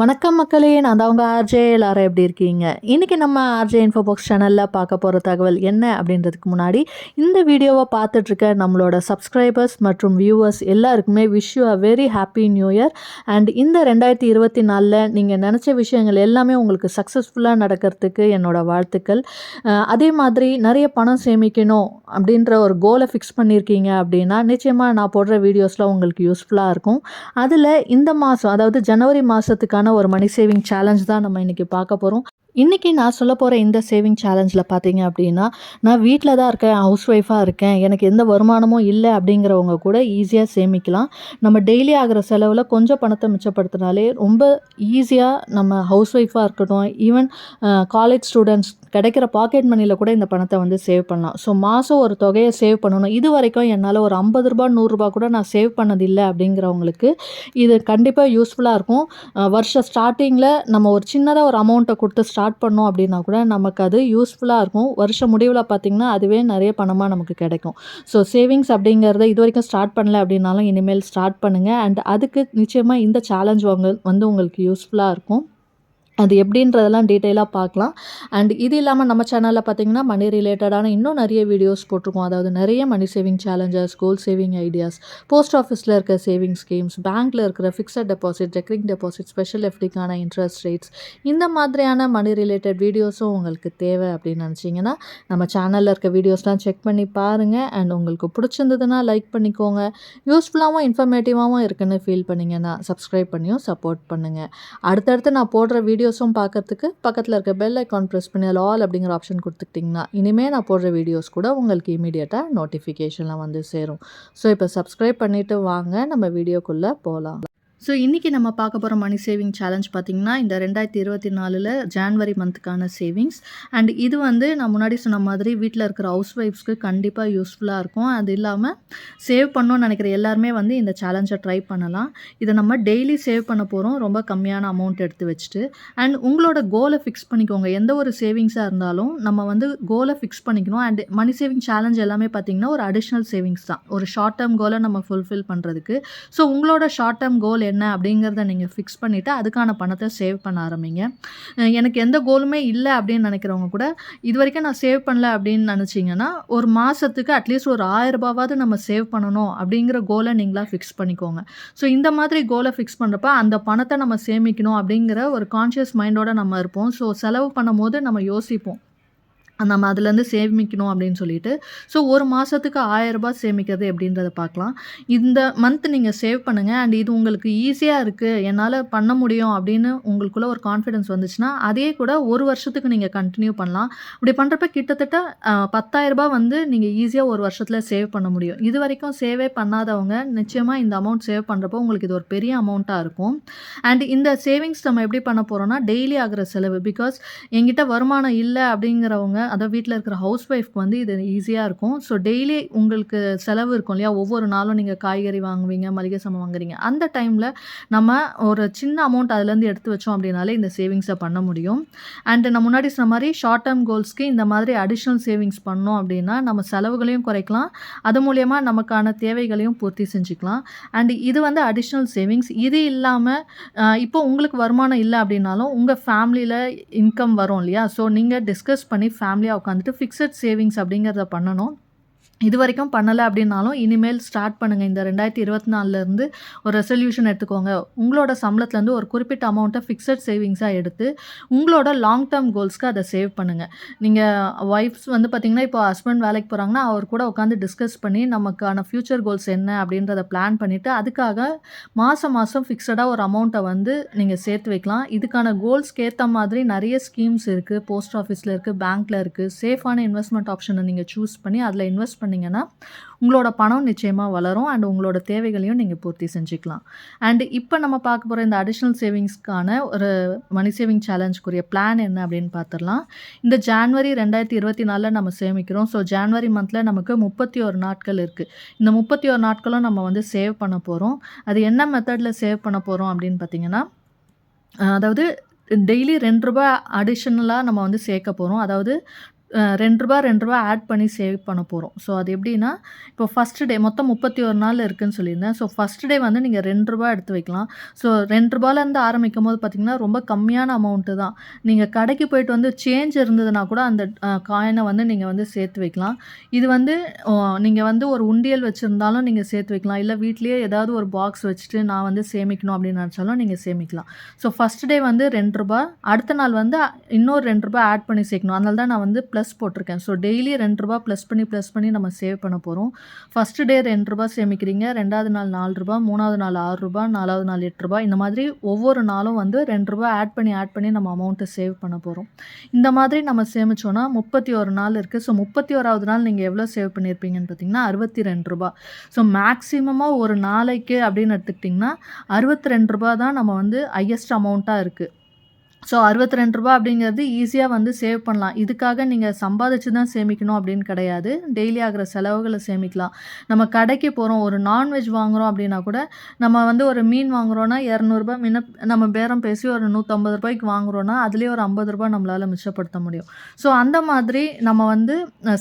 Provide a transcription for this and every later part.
வணக்கம் மக்களே நான் தான் உங்கள் ஆர்ஜே. எல்லாரும் எப்படி இருக்கீங்க? இன்றைக்கி நம்ம ஆர்ஜே இன்ஃபோ பாக்ஸ் சேனலில் பார்க்க போகிற தகவல் என்ன அப்படின்றதுக்கு முன்னாடி இந்த வீடியோவை பார்த்துட்ருக்க நம்மளோட சப்ஸ்கிரைபர்ஸ் மற்றும் வியூவர்ஸ் எல்லாருக்குமே wish you a very happy new year and இந்த ரெண்டாயிரத்தி இருபத்தி நாலில் நீங்கள் நினச்ச விஷயங்கள் எல்லாமே உங்களுக்கு சக்ஸஸ்ஃபுல்லாக நடக்கிறதுக்கு என்னோடய வாழ்த்துக்கள். அதே மாதிரி நிறைய பணம் சேமிக்கணும் அப்படின்ற ஒரு கோலை ஃபிக்ஸ் பண்ணியிருக்கீங்க அப்படின்னா நிச்சயமாக நான் போடுற வீடியோஸ்லாம் உங்களுக்கு யூஸ்ஃபுல்லாக இருக்கும். அதில் இந்த மாதம் அதாவது ஜனவரி மாதத்துக்கான ஒரு மணி சேவிங் சேலஞ்ச் தான் நம்ம இன்றைக்கி பார்க்க போகிறோம் இன்றைக்கி நான் சொல்ல போகிற இந்த சேவிங் சேலஞ்சில் பார்த்தீங்க அப்படின்னா நான் வீட்டில் தான் இருக்கேன் ஹவுஸ் ஒய்ஃபாக இருக்கேன் எனக்கு எந்த வருமானமும் இல்லை அப்படிங்கிறவங்க கூட ஈஸியாக சேமிக்கலாம். நம்ம டெய்லி ஆகிற செலவில் கொஞ்சம் பணத்தை மிச்சப்படுத்தினாலே ரொம்ப ஈஸியாக நம்ம ஹவுஸ் ஒய்ஃபாக இருக்கட்டும் ஈவன் காலேஜ் ஸ்டூடெண்ட்ஸ் கிடைக்கிற பாக்கெட் மணியில் கூட இந்த பணத்தை வந்து சேவ் பண்ணலாம். ஸோ மாதம் ஒரு தொகையை சேவ் பண்ணணும். இது வரைக்கும் என்னால் ஒரு ஐம்பது ரூபா நூறுரூபா கூட நான் சேவ் பண்ணதில்லை அப்படிங்கிறவங்களுக்கு இது கண்டிப்பாக யூஸ்ஃபுல்லாக இருக்கும். வருஷம் ஸ்டார்டிங்கில் நம்ம ஒரு சின்னதாக ஒரு அமௌண்ட்டை கொடுத்து ஸ்டார்ட் ஸ்டார்ட் பண்ணோம் அப்படின்னா கூட நமக்கு அது யூஸ்ஃபுல்லாக இருக்கும். வருஷம் முடிவில் பார்த்திங்கன்னா அதுவே நிறைய பணமாக நமக்கு கிடைக்கும். ஸோ சேவிங்ஸ் அப்படிங்கிறத இது வரைக்கும் ஸ்டார்ட் பண்ணல அப்படின்னாலும் இனிமேல் ஸ்டார்ட் பண்ணுங்கள் அண்ட் அதுக்கு நிச்சயமாக இந்த சேலஞ்ச் உங்க வந்து உங்களுக்கு யூஸ்ஃபுல்லாக இருக்கும். அது எப்படின்றதெல்லாம் டீட்டெயிலாக பார்க்கலாம். அண்ட் இது இல்லாமல் நம்ம சேனலில் பார்த்தீங்கன்னா மணி ரிலேட்டடான இன்னும் நிறைய வீடியோஸ் போட்டிருக்கோம். அதாவது நிறைய money saving challenges goal saving ideas post ஆஃபீஸில் இருக்கிற சேவிங் ஸ்கீம்ஸ் பேங்க்கில் இருக்கிற fixed deposit recurring deposit special எஃப்டிக்கான interest rates இந்த மாதிரியான மணி ரிலேட்டட் வீடியோஸும் உங்களுக்கு தேவை அப்படின்னு நினச்சிங்கன்னா நம்ம சேனலில் இருக்க வீடியோஸ்லாம் செக் பண்ணி பாருங்கள் அண்ட் உங்களுக்கு பிடிச்சிருந்ததுன்னா லைக் பண்ணிக்கோங்க. யூஸ்ஃபுல்லாகவும் இன்ஃபர்மேட்டிவாகவும் இருக்குன்னு ஃபீல் பண்ணிங்கன்னா சப்ஸ்கிரைப் பண்ணியும் சப்போர்ட் பண்ணுங்கள் அடுத்தடுத்து நான் போடுற வீடியோ வீடியோஸும் பார்க்கறதுக்கு பக்கத்தில் இருக்க பெல் ஐக்கான் ப்ரெஸ் பண்ணி அதில் ஆல் அப்படிங்கிற ஆப்ஷன் கொடுத்துக்கிட்டிங்கன்னா இனிமேல் நான் போடுற வீடியோஸ் கூட உங்களுக்கு இமீடியட்டாக நோட்டிஃபிகேஷன்லாம் வந்து சேரும். ஸோ இப்போ சப்ஸ்கிரைப் பண்ணிவிட்டு வாங்க. நம்ம வீடியோக்குள்ளே போகலாம் ஸோ இன்றைக்கி நம்ம பார்க்க போகிற மணி சேவிங் சேலஞ்ச் பார்த்திங்கன்னா இந்த ரெண்டாயிரத்தி இருபத்தி நாலில் ஜான்வரி மந்த்துக்கான சேவிங்ஸ் அண்ட் இது வந்து நான் முன்னாடி சொன்ன மாதிரி வீட்டில் இருக்கிற ஹவுஸ் ஒய்ஃப்ஸ்க்கு கண்டிப்பாக யூஸ்ஃபுல்லாக இருக்கும். அது இல்லாமல் சேவ் பண்ணணும்னு நினைக்கிற எல்லாருமே வந்து இந்த சேலஞ்சை ட்ரை பண்ணலாம். இதை நம்ம டெய்லி சேவ் பண்ண போகிறோம் ரொம்ப கம்மியான அமௌண்ட் எடுத்து வச்சுட்டு. அண்ட் உங்களோட கோலை ஃபிக்ஸ் பண்ணிக்கோங்க. எந்த ஒரு சேவிங்ஸாக இருந்தாலும் நம்ம வந்து கோலை ஃபிக்ஸ் பண்ணிக்கணும். அண்ட் மணி சேவிங் சேலஞ்ச் எல்லாமே பார்த்திங்கன்னா ஒரு அடிஷ்னல் சேவிங்ஸ் தான். ஒரு ஷார்ட் டேர்ம் கோலை நம்ம ஃபுல்ஃபில் பண்ணுறதுக்கு ஸோ உங்களோட ஷார்ட் டேர்ம் கோல் என்ன அப்படிங்கிறத நீங்கள் ஃபிக்ஸ் பண்ணிவிட்டு அதுக்கான பணத்தை சேவ் பண்ண ஆரம்பிங்க. எனக்கு எந்த கோலுமே இல்லை அப்படின்னு நினைக்கிறவங்க கூட இது வரைக்கும் நான் சேவ் பண்ணல அப்படின்னு நினச்சிங்கன்னா ஒரு மாதத்துக்கு அட்லீஸ்ட் ஒரு ஆயிரம் நம்ம சேவ் பண்ணணும் அப்படிங்கிற கோலை நீங்களாக ஃபிக்ஸ் பண்ணிக்கோங்க. ஸோ இந்த மாதிரி கோலை ஃபிக்ஸ் பண்ணுறப்ப அந்த பணத்தை நம்ம சேமிக்கணும் அப்படிங்கிற ஒரு கான்ஷியஸ் மைண்டோட நம்ம இருப்போம். ஸோ செலவு பண்ணும்போது நம்ம யோசிப்போம். நம்ம அதுலேருந்து சேமிக்கணும் அப்படின்னு சொல்லிட்டு. ஸோ ஒரு மாதத்துக்கு ஆயரரூபா சேமிக்கிறது எப்படின்றத பார்க்கலாம். இந்த மந்த் நீங்கள் சேவ் பண்ணுங்கள் அண்ட் இது உங்களுக்கு ஈஸியாக இருக்குது என்னால் பண்ண முடியும் அப்படின்னு உங்களுக்குள்ளே ஒரு கான்ஃபிடென்ஸ் வந்துச்சுன்னா அதே கூட ஒரு வருஷத்துக்கு நீங்கள் கண்டினியூ பண்ணலாம். அப்படி பண்ணுறப்ப கிட்டத்தட்ட பத்தாயிரரூபா வந்து நீங்கள் ஈஸியாக ஒரு வருஷத்தில் சேவ் பண்ண முடியும். இது வரைக்கும் சேவே பண்ணாதவங்க நிச்சயமாக இந்த அமௌண்ட் சேவ் பண்ணுறப்போ உங்களுக்கு இது ஒரு பெரிய அமௌண்ட்டாக இருக்கும். அண்ட் இந்த சேவிங்ஸ் நம்ம எப்படி பண்ண போகிறோம்னா டெய்லி ஆகிற செலவு. பிகாஸ் எங்கிட்ட வருமானம் இல்லை அப்படிங்கிறவங்க அதாவது வீட்டில் இருக்கிற ஹவுஸ் ஒய்ஃப்க்கு வந்து இது ஈஸியாக இருக்கும். ஸோ டெய்லி உங்களுக்கு செலவு இருக்கும் இல்லையா? ஒவ்வொரு நாளும் நீங்கள் காய்கறி வாங்குவீங்க மளிகை சாமான் வாங்குறீங்க. அந்த டைமில் நம்ம ஒரு சின்ன அமௌண்ட் அதுலேருந்து எடுத்து வச்சோம் அப்படின்னாலே இந்த சேவிங்ஸை பண்ண முடியும். அண்ட் நான் முன்னாடி சொன்ன மாதிரி ஷார்ட் டேர்ம் கோல்ஸ்க்கு இந்த மாதிரி அடிஷ்னல் சேவிங்ஸ் பண்ணோம் அப்படின்னா நம்ம செலவுகளையும் குறைக்கலாம். அது மூலயமா நமக்கான தேவைகளையும் பூர்த்தி செஞ்சுக்கலாம். அண்ட் இது வந்து அடிஷ்னல் சேவிங்ஸ் இது இல்லாமல் இப்போ உங்களுக்கு வருமானம் இல்லை அப்படின்னாலும் உங்கள் ஃபேமிலியில் இன்கம் வரும் இல்லையா? ஸோ நீங்கள் டிஸ்கஸ் பண்ணி ஃபேமிலியாக உட்காந்துட்டு ஃபிக்ஸட் சேவிங்ஸ் அப்படிங்கிறத பண்ணணும். இது வரைக்கும் பண்ணலை அப்படின்னாலும் இனிமேல் ஸ்டார்ட் பண்ணுங்கள் இந்த ரெண்டாயிரத்தி இருபத்தி நாலுலேருந்து ஒரு ரெசல்யூஷன் எடுத்துக்கோங்க. உங்களோட சம்பளத்துலேருந்து ஒரு குறிப்பிட்ட அமௌண்ட்டை ஃபிக்ஸட் சேவிங்ஸாக எடுத்து உங்களோட லாங் டேர்ம் கோல்ஸ்க்கு அதை சேவ் பண்ணுங்கள் நீங்கள் ஒய்ஃப்ஸ் வந்து பார்த்தீங்கன்னா இப்போ ஹஸ்பண்ட் வேலைக்கு போகிறாங்கன்னா அவர் கூட உட்காந்து டிஸ்கஸ் பண்ணி நமக்கான ஃப்யூச்சர் கோல்ஸ் என்ன அப்படின்றத பிளான் பண்ணிவிட்டு அதுக்காக மாதம் மாதம் ஃபிக்ஸடாக ஒரு அமௌண்ட்டை வந்து நீங்கள் சேர்த்து வைக்கலாம். இதுக்கான கோல்ஸ்க்கு ஏற்ற மாதிரி நிறைய ஸ்கீம்ஸ் இருக்குது போஸ்ட் ஆஃபீஸில் இருக்குது பேங்க்கில் இருக்குது சேஃபான இன்வெஸ்ட்மெண்ட் ஆப்ஷனை நீங்கள் சூஸ் பண்ணி அதில் இன்வெஸ்ட் பண்ணி பண்ணிங்கன்னா உங்களோட பணம் நிச்சயமாக வளரும் அண்ட் உங்களோட தேவைகளையும் நீங்கள் பூர்த்தி செஞ்சுக்கலாம். அண்ட் இப்போ நம்ம பார்க்க போகிற இந்த அடிஷ்னல் சேவிங்ஸ்க்கான ஒரு மணி சேவிங் சேலஞ்சுக்குரிய பிளான் என்ன அப்படின்னு பார்த்துடலாம். இந்த ஜான்வரி ரெண்டாயிரத்தி இருபத்தி நாலில் நம்ம சேமிக்கிறோம். ஸோ ஜான்வரி மந்தில் நமக்கு முப்பத்தி ஒரு நாட்கள் இருக்குது இந்த முப்பத்தி ஒரு நாட்களும் நம்ம வந்து சேவ் பண்ண போகிறோம் அது என்ன மெத்தடில் சேவ் பண்ண போகிறோம் அப்படின்னு பார்த்தீங்கன்னா அதாவது டெய்லி ரெண்டு ரூபாய் அடிஷ்னலாக நம்ம வந்து சேர்க்க போகிறோம் அதாவது ரெண்டு ரூபா ரெண்டு ரூபா ஆட் பண்ணி சேவ் பண்ண போகிறோம் ஸோ அது எப்படின்னா, இப்போ ஃபஸ்ட்டு டே மொத்தம் 31 நாள் இருக்குதுன்னு சொல்லியிருந்தேன். ஸோ ஃபஸ்ட்டு டே வந்து நீங்கள் ரெண்டு ரூபா எடுத்து வைக்கலாம். ஸோ ரூ. 2லேருந்து ஆரம்பிக்கும்போது பார்த்தீங்கன்னா, ரொம்ப கம்மியான அமௌண்ட்டு தான். நீங்கள் கடைக்கு போயிட்டு வந்து சேஞ்ச் இருந்ததுனா கூட அந்த காயினை வந்து நீங்கள் வந்து சேர்த்து வைக்கலாம். இது வந்து நீங்கள் வந்து ஒரு உண்டியல் வச்சுருந்தாலும் நீங்கள் சேர்த்து வைக்கலாம். இல்லை வீட்லேயே ஏதாவது ஒரு பாக்ஸ் வச்சுட்டு நான் வந்து சேமிக்கணும் அப்படின்னு நினச்சாலும் நீங்கள் சேமிக்கலாம். ஸோ ஃபர்ஸ்ட் டே வந்து ரெண்டு ரூபா அடுத்த நாள் வந்து இன்னொரு ரெண்டு ரூபா ஆட் பண்ணி சேர்க்கணும். அதனால தான் நான் வந்து ப்ளஸ் ப்ளஸ் போட்டிருக்கேன். ஸோ டெய்லி ரெண்டு ரூபா ப்ளஸ் பண்ணி, ப்ளஸ் பண்ணி நம்ம சேவ் பண்ண போகிறோம் ஃபஸ்ட்டு டே ரெண்டு ரூபா சேமிக்கிறீங்க. ரெண்டாவது நாள் நாலு ரூபா மூணாவது நாள் ஆறு ரூபா நாலாவது நாள் எட்டு ரூபா. இந்த மாதிரி ஒவ்வொரு நாளும் வந்து ரெண்டு ரூபா ஆட் பண்ணி, ஆட் பண்ணி நம்ம அமௌண்ட்டை சேவ் பண்ண போகிறோம் இந்த மாதிரி நம்ம சேமிச்சோன்னா முப்பத்தி ஒரு நாள் இருக்குது ஸோ 31வது நாள் நீங்கள் எவ்வளோ சேவ் பண்ணியிருப்பீங்கன்னு பார்த்தீங்கன்னா, அறுபத்தி ரூபா. ஸோ மேக்ஸிமமாக ஒரு நாளைக்கு அப்படின்னு எடுத்துக்கிட்டிங்கன்னா, அறுபத்து ரெண்டு ரூபா தான் நம்ம வந்து ஹையஸ்ட் அமௌண்ட்டாக இருக்குது ஸோ அறுபத்ரெண்டு ரூபா அப்படிங்கிறது ஈஸியாக வந்து சேவ் பண்ணலாம். இதுக்காக நீங்கள் சம்பாதிச்சு தான் சேமிக்கணும் அப்படின்னு கிடையாது. டெய்லி ஆகிற செலவுகளை சேமிக்கலாம். நம்ம கடைக்கு போகிறோம் ஒரு நான்வெஜ் வாங்குறோம் அப்படின்னா கூட, நம்ம வந்து ஒரு மீன் வாங்குகிறோன்னா இரநூறுபா 200 நம்ம பேரம் பேசி ஒரு நூற்றம்பது ரூபாய்க்கு வாங்குகிறோன்னா அதுலேயே ஒரு ஐம்பது ரூபா நம்மளால் மிச்சப்படுத்த முடியும். ஸோ அந்த மாதிரி நம்ம வந்து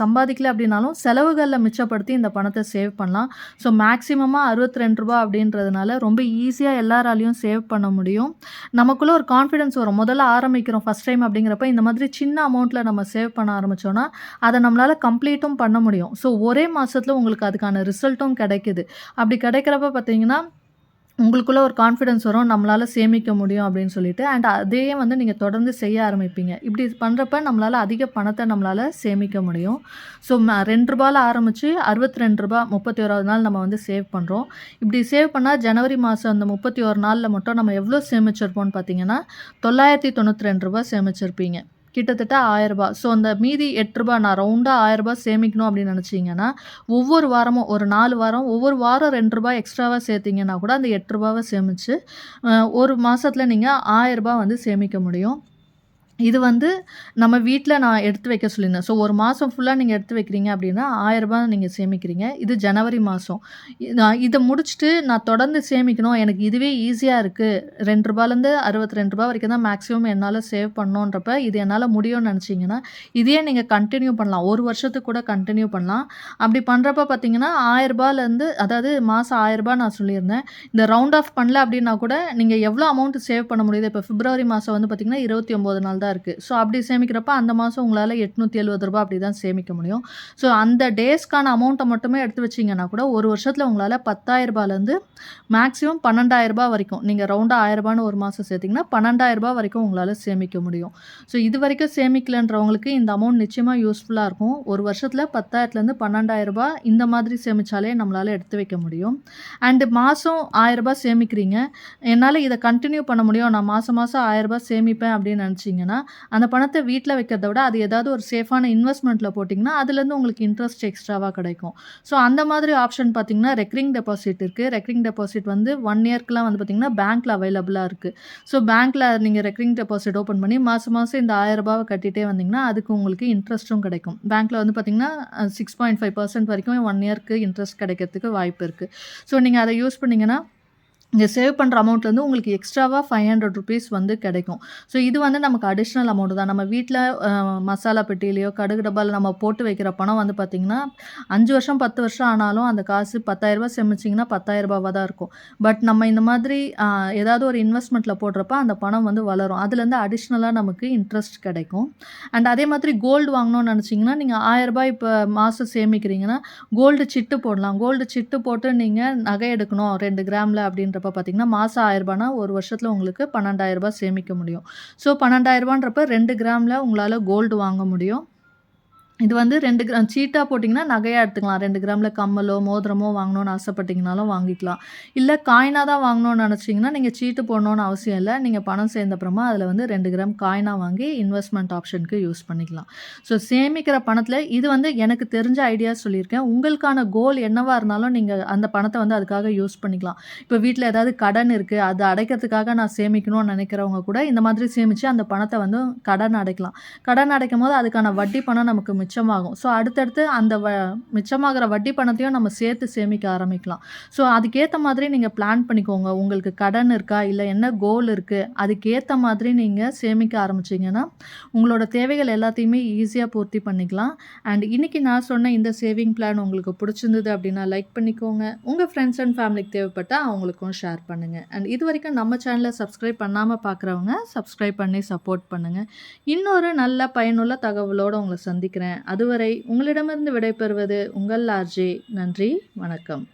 சம்பாதிக்கல அப்படின்னாலும், செலவுகளில் மிச்சப்படுத்தி இந்த பணத்தை சேவ் பண்ணலாம். ஸோ மேக்ஸிமமாக அறுபத்தி ரெண்டு ரூபா அப்படின்றதுனால ரொம்ப ஈஸியாக எல்லாராலையும் சேவ் பண்ண முடியும். நமக்குள்ளே ஒரு கான்ஃபிடன்ஸ் வரும். முதல்ல ஆரம்பிக்கிறோம் ஃபர்ஸ்ட் டைம் அப்படிங்கிறப்ப, இந்த மாதிரி சின்ன அமௌண்ட்டில் நம்ம சேவ் பண்ண ஆரம்பித்தோன்னா அதை நம்மளால் கம்ப்ளீட்டும் பண்ண முடியும். ஸோ ஒரே மாதத்தில் உங்களுக்கு அதுக்கான ரிசல்ட்டும் கிடைக்குது. அப்படி கிடைக்கிறப்ப பார்த்தீங்கன்னா, உங்களுக்குள்ளே ஒரு கான்ஃபிடன்ஸ் வரும். நம்மளால் சேமிக்க முடியும் அப்படின்னு சொல்லிட்டு. அண்ட் அதையே வந்து நீங்கள் தொடர்ந்து செய்ய ஆரம்பிப்பீங்க. இப்படி பண்ணுறப்ப நம்மளால் அதிக பணத்தை நம்மளால் சேமிக்க முடியும். ஸோ ம ரூ. 2ல ஆரம்பிச்சு ரூ. 62 31வது நாள் நம்ம வந்து சேவ் பண்ணுறோம் இப்படி சேவ் பண்ணால் ஜனவரி மாதம் அந்த முப்பத்தி ஒரு நாளில் மட்டும் நம்ம எவ்வளோ சேமிச்சிருப்போம்னு பார்த்தீங்கன்னா, தொள்ளாயிரத்தி தொண்ணூற்றி ரெண்டு ரூபா சேமிச்சிருப்பீங்க. கிட்டத்தட்ட ரூ. 1000 ஸோ அந்த மீதி ரூ. 8 நான் ரவுண்டாக ரூ. 1000 சேமிக்கணும் அப்படின்னு நினச்சீங்கன்னா, ஒவ்வொரு வாரமும் ஒரு நாலு வாரம் ஒவ்வொரு வாரம் ரூ. 2 எக்ஸ்ட்ராவா சேர்த்தீங்கன்னா கூட அந்த ரூ. 8 சேமிச்சு, ஒரு மாதத்தில் நீங்கள் ரூ. 1000 வந்து சேமிக்க முடியும். இது வந்து நம்ம வீட்டில் நான் எடுத்து வைக்க சொல்லியிருந்தேன். ஸோ ஒரு மாதம் ஃபுல்லாக நீங்கள் எடுத்து வைக்கிறீங்க அப்படின்னா, ரூ. 1000 நீங்க சேமிக்கிறீங்க. இது ஜனவரி மாதம் நான் இதை முடிச்சுட்டு நான் தொடர்ந்து சேமிக்கணும். எனக்கு இதுவே ஈஸியாக இருக்குது ரெண்டு ரூபாலேருந்து அறுபத்தி ரெண்டு ரூபா வரைக்கும் தான் மேக்ஸிமம் என்னால் சேவ் பண்ணணுன்றப்ப, இது என்னால் முடியும்னு நினச்சிங்கன்னா இதையே நீங்கள் கண்டினியூ பண்ணலாம். ஒரு வருஷத்துக்கு கூட கண்டினியூ பண்ணலாம். அப்படி பண்ணுறப்ப பார்த்தீங்கன்னா, ரூ. 1000லேருந்து அதாவது மாதம் ரூ. 1000 நான் சொல்லியிருந்தேன். இந்த ரவுண்ட் ஆஃப் பண்ணல அப்படின்னா கூட, நீங்கள் எவ்வளோ அமௌண்ட் சேவ் பண்ண முடியுது. இப்போ பிப்ரவரி மாதம் வந்து பார்த்தீங்கன்னா, 29 நாள் தான் இருக்குது ஸோ அப்படி சேமிக்கிறப்ப அந்த மாதம் உங்களால் எட்நூற்றி எழுபது ரூபா அப்படி தான் சேமிக்க முடியும். ஸோ அந்த டேஸ்க்கான அமௌண்ட்டை மட்டுமே எடுத்து வச்சீங்கன்னா கூட, ஒரு வருஷத்தில் உங்களால் பத்தாயிரரூபாலேருந்து மேக்ஸிமம் பன்னெண்டாயிரரூபா வரைக்கும் நீங்கள் ரவுண்டாக ஆயிரரூபான்னு ஒரு மாதம் சேர்த்திங்கன்னா பன்னெண்டாயிரரூபா வரைக்கும் உங்களால் சேமிக்க முடியும். ஸோ இது வரைக்கும் சேமிக்கலன்றவங்களுக்கு இந்த அமௌண்ட் நிச்சயமாக யூஸ்ஃபுல்லாக இருக்கும். ஒரு வருஷத்தில் பத்தாயிரத்துலேருந்து பன்னெண்டாயிரரூபா இந்த மாதிரி சேமித்தாலே நம்மளால் எடுத்து வைக்க முடியும். அண்டு மாதம் ஆயிரரூபா சேமிக்கிறீங்க. என்னால் இதை கண்டினியூ பண்ண முடியும். நான் மாதம் மாதம் ஆயிரரூபா சேமிப்பேன் அப்படின்னு நினச்சிங்கன்னா அந்த பணத்தை வீட்டில் வைக்கிறத விட, அது ஏதாவது ஒரு சேஃபான இன்வெஸ்ட்மெண்ட்டில் போட்டிங்கன்னா அதுலேருந்து உங்களுக்கு இன்ட்ரெஸ்ட் எக்ஸ்ட்ராவாக கிடைக்கும். ஸோ அந்த மாதிரி ஆப்ஷன் பார்த்தீங்கன்னா, ரெக்கரிங் டெபாசிட் இருக்குது ரெக்கரிங் டெபாசிட் வந்து ஒன் இயர்க்குலாம் வந்து பார்த்திங்கன்னா பேங்க்கில் அவைலபிளாக இருக்குது ஸோ பேங்க்கில் நீங்கள் ரெக்கரிங் டெபாசிட் ஓப்பன் பண்ணி மாதம் மாதம் இந்த ரூ. 1000 கட்டிட்டே வந்தீங்கன்னா, அதுக்கு உங்களுக்கு இன்ட்ரெஸ்ட்டும் கிடைக்கும். பேங்க்கில் வந்து பார்த்திங்கன்னா சிக்ஸ் பாயிண்ட் ஃபைவ் பர்சன்ட் வரைக்கும் ஒன் இயர்க்கு இன்ட்ரெஸ்ட் கிடைக்கிறதுக்கு வாய்ப்பு இருக்குது ஸோ நீங்கள் அதை யூஸ் பண்ணீங்கன்னா, நீங்க சேவ் பண்ணுற அமௌண்ட்லேருந்து உங்களுக்கு எக்ஸ்ட்ராவாக ஃபைவ் ஹண்ட்ரட் ருபீஸ் வந்து கிடைக்கும். ஸோ இது வந்து நமக்கு அடிஷ்னல் அமௌண்ட் தான். நம்ம வீட்டில் மசாலா பெட்டியிலையோ கடுகு டப்பாவில் நம்ம போட்டு வைக்கிற பணம் வந்து பார்த்திங்கன்னா அஞ்சு வருஷம் 10 வருஷம் ஆனாலும் அந்த காசு பத்தாயிரரூபா 10,000 சேமிச்சீங்கன்னா, ரூ. 10,000 தான் இருக்கும். பட் நம்ம இந்த மாதிரி ஏதாவது ஒரு இன்வெஸ்ட்மெண்ட்டில் போடுறப்ப அந்த பணம் வந்து வளரும். அதுலேருந்து அடிஷ்னலாக நமக்கு இன்ட்ரெஸ்ட் கிடைக்கும். அண்ட் அதே மாதிரி கோல்டு வாங்கணும்னு நினச்சிங்கன்னா நீங்கள் ரூ. 1000 இப்ப மாசம் சேமிக்கிறீங்கன்னா, கோல்டு சிட்டு போடலாம். கோல்டு சிட்டு போட்டு நீங்கள் நகை எடுக்கணும் ரெண்டு கிராமில் அப்படின்ற அப்படின்றப்ப பார்த்தீங்கன்னா, மாதம் ரூ. 1000னா ஒரு வருஷத்தில் உங்களுக்கு பன்னெண்டாயிரரூபா சேமிக்க முடியும். ஸோ பன்னெண்டாயிரரூபான்றப்ப ரெண்டு கிராமில் உங்களால் கோல்டு வாங்க முடியும். இது வந்து ரெண்டு கிராம் சீட்டாக போட்டிங்கன்னா நகையாக எடுத்துக்கலாம். ரெண்டு கிராம்ல கம்மலோ, மோதிரமோ வாங்கணும்னு ஆசைப்பட்டீங்கனாலும் வாங்கிக்கலாம். இல்லை காயினாக தான் வாங்கணும்னு நினச்சிங்கன்னா நீங்கள் சீட்டு போடணும்னு அவசியம் இல்லை நீங்கள் பணம் சேர்ந்தப்புறமா அதில் வந்து ரெண்டு கிராம் காயினாக வாங்கி இன்வெஸ்ட்மெண்ட் ஆப்ஷனுக்கு யூஸ் பண்ணிக்கலாம். ஸோ சேமிக்கிற பணத்தில் இது வந்து எனக்கு தெரிஞ்ச ஐடியாஸ் சொல்லியிருக்கேன். உங்களுக்கான கோல் என்னவாக இருந்தாலும் நீங்கள் அந்த பணத்தை வந்து அதுக்காக யூஸ் பண்ணிக்கலாம். இப்போ வீட்டில் ஏதாவது கடன் இருக்குது அது அடைக்கிறதுக்காக நான் சேமிக்கணும்னு நினைக்கிறவங்க கூட இந்த மாதிரி சேமித்து அந்த பணத்தை வந்து கடன் அடைக்கலாம். கடன் அடைக்கும் போது அதுக்கான வட்டி பணம் நமக்கு மிச்சமாகும். ஸோ அடுத்தடுத்து அந்த வ மிச்சமாகிற வட்டி பணத்தையும் நம்ம சேர்த்து சேமிக்க ஆரம்பிக்கலாம். ஸோ அதுக்கேற்ற மாதிரி நீங்கள் பிளான் பண்ணிக்கோங்க. உங்களுக்கு கடன் இருக்கா? இல்லை என்ன கோல் இருக்குது அதுக்கேற்ற மாதிரி நீங்கள் சேமிக்க ஆரம்பிச்சிங்கன்னா உங்களோட தேவைகள் எல்லாத்தையுமே ஈஸியாக பூர்த்தி பண்ணிக்கலாம். அண்ட் இன்றைக்கி நான் சொன்ன இந்த சேவிங் பிளான் உங்களுக்கு பிடிச்சிருந்தது அப்படின்னா லைக் பண்ணிக்கோங்க. உங்கள் ஃப்ரெண்ட்ஸ் அண்ட் ஃபேமிலிக்கு தேவைப்பட்டால் அவங்களுக்கும் ஷேர் பண்ணுங்கள் அண்ட் இது வரைக்கும் நம்ம சேனலை சப்ஸ்கிரைப் பண்ணாமல் பார்க்குறவங்க சப்ஸ்கிரைப் பண்ணி சப்போர்ட் பண்ணுங்கள் இன்னொரு நல்ல பயனுள்ள தகவலோடு உங்களை சந்திக்கிறேன். அதுவரை உங்களிடமிருந்து விடைபெறுவது உங்கள் ஆர்ஜே நன்றி வணக்கம்.